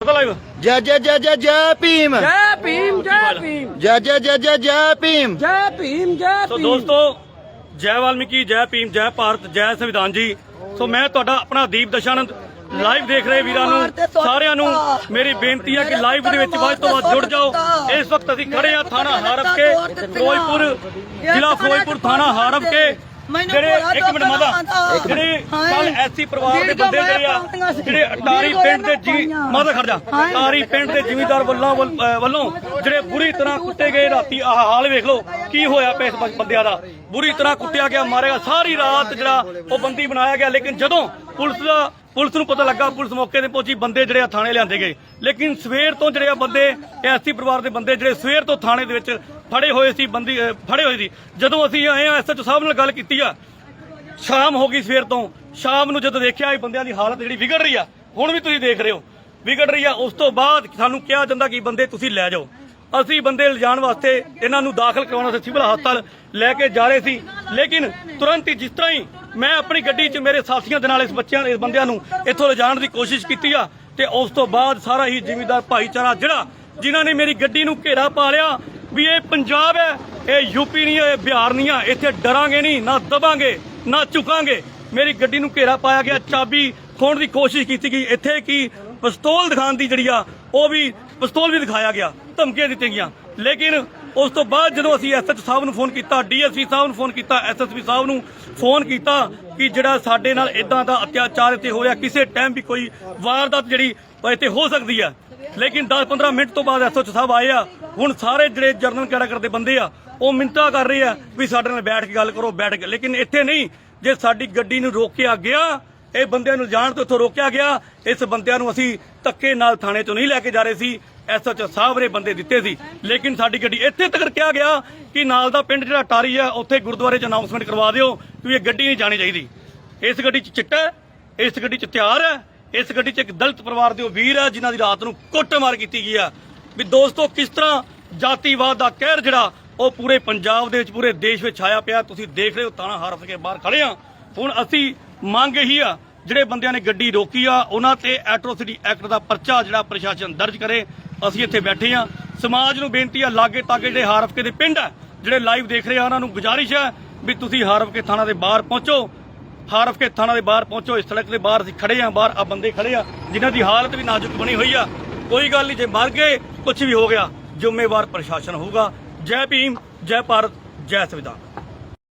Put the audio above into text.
ਜੈ ਜੈ ਜੈ ਜੈ ਜੈ ਭੀਮ। ਜੈ ਭੀਮ ਜੈ ਭੀਮ। ਜੈ ਜੈ ਜੈ ਜੈ ਜੈ ਭੀਮ। ਜੈ ਭੀਮ ਜੈ ਸੋ ਭੀਮ। ਦੋਸਤੋ ਜੈ ਵਾਲਮੀਕੀ ਜੈ ਭੀਮ ਜੈ ਭਾਰਤ ਜੈ ਸੰਵਿਧਾਨ ਜੀ। ਸੋ ਮੈਂ ਤੁਹਾਡਾ ਆਪਣਾ ਦੀਪ ਦਸ਼ਾਨੰਦ ਲਾਈਵ ਦੇਖ ਰਹੇ ਵੀਰਾਂ ਨੂੰ। ਸਾਰਿਆਂ ਨੂੰ ਮੇਰੀ ਬੇਨਤੀ ਹੈ ਕਿ ਲਾਈਵ ਦੇ ਵਿੱਚ ਵੱਧ ਤੋਂ ਵੱਧ ਜੁੜ ਜਾਓ। ਇਸ ਵਕਤ ਅਸੀਂ ਖੜੇ ਆ ਥਾਣਾ ਹਾਰਫ ਕੇ ਫਿਰੋਜ਼ਪੁਰ ਜ਼ਿਲ੍ਹਾ ਫਿਰੋਜ਼ਪੁਰ ਥਾਣਾ ਹਾਰਫ ਕੇ। ਜਿਹੜੇ ਇੱਕ ਮਿੰਟ ਮਾਦਾ ਜਿਹੜੇ ਕੱਲ ਐਸੀ ਪਰਿਵਾਰ ਦੇ ਬੰਦੇ ਜਿਹੜੇ ਆ ਜਿਹੜੇ ਅਟਾਰੀ ਪਿੰਡ ਦੇ ਜੀ ਮਾਦਾ ਖੜ ਜਾ। ਅਟਾਰੀ ਪਿੰਡ ਦੇ ਜ਼ਿਮੀਂਦਾਰ ਵੱਲੋਂ ਵੱਲ- ਜਿਹੜੇ ਬੁਰੀ ਤਰ੍ਹਾਂ ਕੁੱਟੇ ਗਏ ਰਾਤੀ ਆਹ ਹਾਲ ਵੇਖ ਲਓ ਕੀ ਹੋਇਆ ਪਿਆ ਇਸ ਬ- ਬੰਦਿਆਂ ਦਾ। ਬੁਰੀ ਤਰ੍ਹਾਂ ਕੁੱਟਿਆ ਗਿਆ ਮਾਰਿਆ ਸਾਰੀ ਰਾਤ ਜਿਹੜਾ ਉਹ ਬੰਦੀ ਬਣਾਇਆ ਗਿਆ ਲੇਕਿਨ ਜਦੋਂ ਪੁਲਿਸ ਦਾ ਪੁਲਿਸ ਨੂੰ ਪਤਾ ਲੱਗਾ ਪੁਲਿਸ ਮੌਕੇ ਤੇ ਪਹੁੰਚੀ, ਬੰਦੇ ਜਿਹੜੇ ਆ ਥਾਣੇ ਲਿਆਂਦੇ ਗਏ। ਲੇਕਿਨ ਸਵੇਰ ਤੋਂ ਜਿਹੜੇ ਆ ਬੰਦੇ ਐਸੀ ਪਰਿਵਾਰ ਦੇ ਬੰਦੇ ਜਿਹੜੇ ਸਵੇਰ ਤੋਂ ਥਾਣੇ ਦੇ ਵਿੱਚ ਫੜੇ ਹੋਏ ਸੀ, ਬੰਦੀ ਫੜੇ ਹੋਏ ਸੀ। ਜਦੋਂ ਅਸੀਂ ਆਏ ਆ, ਐਸਐਚਓ ਸਾਹਿਬ ਨਾਲ ਗੱਲ ਕੀਤੀ ਆ, ਸ਼ਾਮ ਹੋ ਗਈ ਸਵੇਰ ਤੋਂ। ਸ਼ਾਮ ਨੂੰ ਜਦੋਂ ਦੇਖਿਆ ਇਹ ਬੰਦਿਆਂ ਦੀ ਹਾਲਤ ਜਿਹੜੀ ਵਿਗੜ ਰਹੀ ਆ, ਹੁਣ ਵੀ ਤੁਸੀਂ ਦੇਖ ਰਹੇ ਹੋ, ਵਿਗੜ ਰਹੀ ਆ। ਉਸ ਤੋਂ ਬਾਅਦ ਸਾਨੂੰ ਕਿਹਾ ਜਾਂਦਾ ਕਿ ਬੰਦੇ ਤੁਸੀਂ ਲੈ ਜਾਓ। ਅਸੀਂ ਬੰਦੇ ਲਿਜਾਣ ਵਾਸਤੇ ਇਹਨਾਂ ਨੂੰ ਦਾਖਲ ਕਰਵਾਉਣ ਵਾਸਤੇ ਸਿਵਲ ਹਸਪਤਾਲ ਲੈ ਕੇ ਜਾ ਰਹੇ ਸੀ। ਲੇਕਿਨ ਤੁਰੰਤ ਹੀ ਜਿਸ ਤਰ੍ਹਾਂ ਹੀ ਮੈਂ ਆਪਣੀ ਗੱਡੀ 'ਚ ਮੇਰੇ ਸਾਥੀਆਂ ਦੇ ਨਾਲ ਇਸ ਬੱਚਿਆਂ ਇਸ ਬੰਦਿਆਂ ਨੂੰ ਇੱਥੋਂ ਲਿਜਾਣ ਦੀ ਕੋਸ਼ਿਸ਼ ਕੀਤੀ ਆ ਤੇ ਉਸ ਤੋਂ ਬਾਅਦ ਸਾਰਾ ਹੀ ਜ਼ਿਮੀਂਦਾਰ ਭਾਈਚਾਰਾ ਜਿਹੜਾ ਜਿਨ੍ਹਾਂ ਨੇ ਮੇਰੀ ਗੱਡੀ ਨੂੰ ਘੇਰਾ ਪਾ ਲਿਆ ਵੀ ਇਹ ਪੰਜਾਬ ਹੈ, ਇਹ ਯੂਪੀ ਨਹੀਂ ਹੈ, ਇਹ ਬਿਹਾਰ ਨਹੀਂ ਆ, ਇੱਥੇ ਡਰਾਂਗੇ ਨਹੀਂ, ਨਾ ਦਬਾਂਗੇ, ਨਾ ਝੁਕਾਂਗੇ। ਮੇਰੀ ਗੱਡੀ ਨੂੰ ਘੇਰਾ ਪਾਇਆ ਗਿਆ, ਚਾਬੀ ਖੋਣ ਦੀ ਕੋਸ਼ਿਸ਼ ਕੀਤੀ ਗਈ। ਇੱਥੇ ਕੀ ਪਿਸਤੌਲ ਦਿਖਾਉਣ ਦੀ ਜਿਹੜੀ ਆ, ਉਹ ਵੀ ਪਿਸਤੌਲ ਵੀ ਦਿਖਾਇਆ ਗਿਆ, ਧਮਕੀਆਂ ਦਿੱਤੀਆਂ ਗਈਆਂ। ਲੇਕਿਨ ਉਸ ਤੋਂ ਬਾਅਦ ਜਦੋਂ ਅਸੀਂ ਐਸਐਚ ਸਾਹਿਬ ਨੂੰ ਫੋਨ ਕੀਤਾ, ਡੀਐਸਪੀ ਸਾਹਿਬ ਨੂੰ ਫੋਨ ਕੀਤਾ, ਐਸਐਸਪੀ ਸਾਹਿਬ ਨੂੰ ਫੋਨ ਕੀਤਾ ਕਿ ਜਿਹੜਾ ਸਾਡੇ ਨਾਲ ਇਦਾਂ ਦਾ ਅਤਿਆਚਾਰ ਇੱਥੇ ਹੋਇਆ, ਕਿਸੇ ਟਾਈਮ ਵੀ ਕੋਈ ਵਾਰਦਾਤ ਜਿਹੜੀ ਇੱਥੇ ਹੋ ਸਕਦੀ ਆ। ਲੇਕਿਨ 10-15 ਮਿੰਟ ਤੋਂ ਬਾਅਦ ਐਸਐਚ ਸਾਹਿਬ ਆਏ ਆ, ਹੁਣ ਸਾਰੇ ਜਿਹੜੇ ਜਰਨਲ ਕੈਡਰ ਕਰਦੇ ਬੰਦੇ ਆ, ਉਹ ਮਿੰਤਾ ਕਰ ਰਹੇ ਆ ਵੀ ਸਾਡੇ ਨਾਲ ਬੈਠ ਕੇ ਗੱਲ ਕਰੋ, ਬੈਠ ਕੇ। ਲੇਕਿਨ ਇੱਥੇ ਨਹੀਂ, ਜੇ ਸਾਡੀ ਗੱਡੀ ਨੂੰ ਰੋਕਿਆ ਗਿਆ ਇਹ ਬੰਦਿਆਂ ਨੂੰ ਜਾਣ ਤੋਂ ਇੱਥੋਂ ਰੋਕਿਆ ਗਿਆ। ਇਸ ਬੰਦਿਆਂ ਨੂੰ ਅਸੀਂ ਧੱਕੇ ਨਾਲ ਥਾਣੇ ਤੋਂ ਨਹੀਂ ਲੈ ਕੇ ਜਾ ਰਹੇ ਸੀ। ਐਸਐਚਓ ਸਾਹਿਬ ਨੇ ਬੰਦੇ ਦਿੱਤੇ ਸੀ। ਲੇਕਿਨ ਸਾਡੀ ਗੱਡੀ ਇੱਥੇ ਤੱਕ ਕਿਹਾ ਗਿਆ ਕਿ ਨਾਲ ਦਾ ਪਿੰਡ ਜਿਹੜਾ ਟਾਰੀ ਆ ਉੱਥੇ ਗੁਰਦੁਆਰੇ 'ਚ ਅਨਾਉਂਸਮੈਂਟ ਕਰਵਾ ਦਿਓ ਕਿ ਇਹ ਗੱਡੀ ਨਹੀਂ ਜਾਣੀ ਚਾਹੀਦੀ। ਇਸ ਗੱਡੀ 'ਚ ਚਿੱਟਾ ਹੈ, ਇਸ ਗੱਡੀ 'ਚ ਤਿਆਰ ਹੈ ਇਸ ਗੱਡੀ 'ਚ ਇੱਕ ਦਲਿਤ ਪਰਿਵਾਰ ਦੇ ਉਹ ਵੀਰ ਆ ਜਿਨ੍ਹਾਂ ਦੀ ਰਾਤ ਨੂੰ ਕੁੱਟਮਾਰ ਕੀਤੀ ਗਈ ਆ। ਵੀ ਦੋਸਤੋ ਕਿਸ ਤਰ੍ਹਾਂ ਜਾਤੀਵਾਦ ਦਾ ਕਹਿਰ ਜਿਹੜਾ ਉਹ ਪੂਰੇ ਪੰਜਾਬ ਦੇ ਵਿੱਚ ਪੂਰੇ ਦੇਸ਼ ਵਿੱਚ ਛਾਇਆ ਪਿਆ। ਤੁਸੀਂ ਦੇਖ ਰਹੇ ਹੋ ਤਾਣਾ ਹਰਫ ਕੇ ਬਾਹਰ ਖੜੇ ਆ। ਹੁਣ ਅਸੀਂ ਮੰਗ ਇਹੀ ਆ, ਜਿਹੜੇ ਬੰਦਿਆਂ ਨੇ ਗੱਡੀ ਰੋਕੀ ਆ, ਉਹਨਾਂ ਤੇ ਐਟਰੋਸਿਟੀ ਐਕਟ ਦਾ ਪਰਚਾ ਜਿਹੜਾ ਪ੍ਰਸ਼ਾਸਨ ਦਰਜ ਕਰੇ, ਅਸੀਂ ਇੱਥੇ ਬੈਠੇ ਆ। ਸਮਾਜ ਨੂੰ ਬੇਨਤੀ ਆ, ਲਾਗੇ ਤਾਗੇ ਜਿਹੜੇ ਹਾਰਫਕੇ ਦੇ ਪਿੰਡ ਆ, ਜਿਹੜੇ ਲਾਈਵ ਦੇਖ ਰਹੇ ਆ, ਉਹਨਾਂ ਨੂੰ ਗੁਜ਼ਾਰਿਸ਼ ਹੈ ਵੀ ਤੁਸੀਂ ਹਾਰਫਕੇ ਥਾਣਾ ਦੇ ਬਾਹਰ ਪਹੁੰਚੋ। ਹਾਰਫ ਕੇ ਥਾਣਾ ਦੇ ਬਾਹਰ ਪਹੁੰਚੋ, ਇਸ ਸੜਕ ਦੇ ਬਾਹਰ ਅਸੀਂ ਖੜੇ ਆ, ਬਾਹਰ ਆ ਬੰਦੇ ਖੜੇ ਆ, ਜਿਨ੍ਹਾਂ ਦੀ ਹਾਲਤ ਵੀ ਨਾਜ਼ੁਕ ਬਣੀ ਹੋਈ ਆ। ਕੋਈ ਗੱਲ ਨਹੀਂ, ਜੇ ਮਰ ਗਏ ਕੁਝ ਵੀ ਹੋ ਗਿਆ, ਜ਼ਿੰਮੇਵਾਰ ਪ੍ਰਸ਼ਾਸਨ ਹੋਊਗਾ। ਜੈ ਭੀਮ, ਜੈ ਭਾਰਤ, ਜੈ ਸੰਵਿਧਾਨ।